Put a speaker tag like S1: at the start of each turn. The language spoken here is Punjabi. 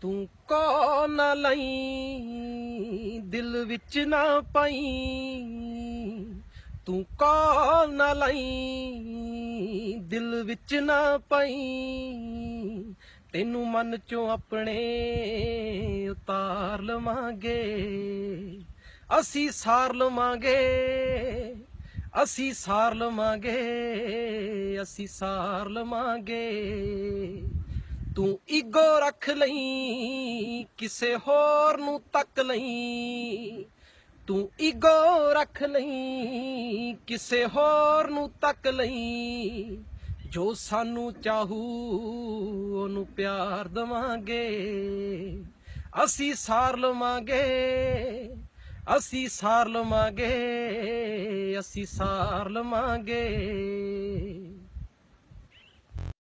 S1: ਤੂੰ ਕੋ ਨਾ ਲਈ, ਦਿਲ ਵਿੱਚ ਨਾ ਪਾਈ। ਤੂੰ ਕੋ ਨਾ ਲਈ, ਦਿਲ ਵਿੱਚ ਨਾ ਪਾਈ। ਤੈਨੂੰ ਮਨ ਚੋਂ ਆਪਣੇ ਉਤਾਰ ਲਵਾਂਗੇ। ਅਸੀਂ ਸਾਰ ਲਵਾਂਗੇ, ਅਸੀਂ ਸਾਰ ਲਵਾਂਗੇ, ਅਸੀਂ ਸਾਰ ਲਵਾਂਗੇ। ਈਗੋ ਰੱਖ ਲਈ, ਕਿਸੇ ਹੋਰ ਨੂੰ ਤੱਕ ਲਈ। ਤੂੰ ਈਗੋ ਰੱਖ ਲਈ, ਕਿਸੇ ਹੋਰ ਨੂੰ ਤੱਕ ਲਈ। ਜੋ ਸਾਨੂੰ ਚਾਹੂ, ਉਹਨੂੰ ਪਿਆਰ ਦਵਾਂਗੇ। ਅਸੀਂ ਸਾਰ ਲਵਾਂਗੇ, ਅਸੀਂ ਸਾਰ ਲਵਾਂਗੇ, ਅਸੀਂ ਸਾਰ ਲਵਾਂਗੇ।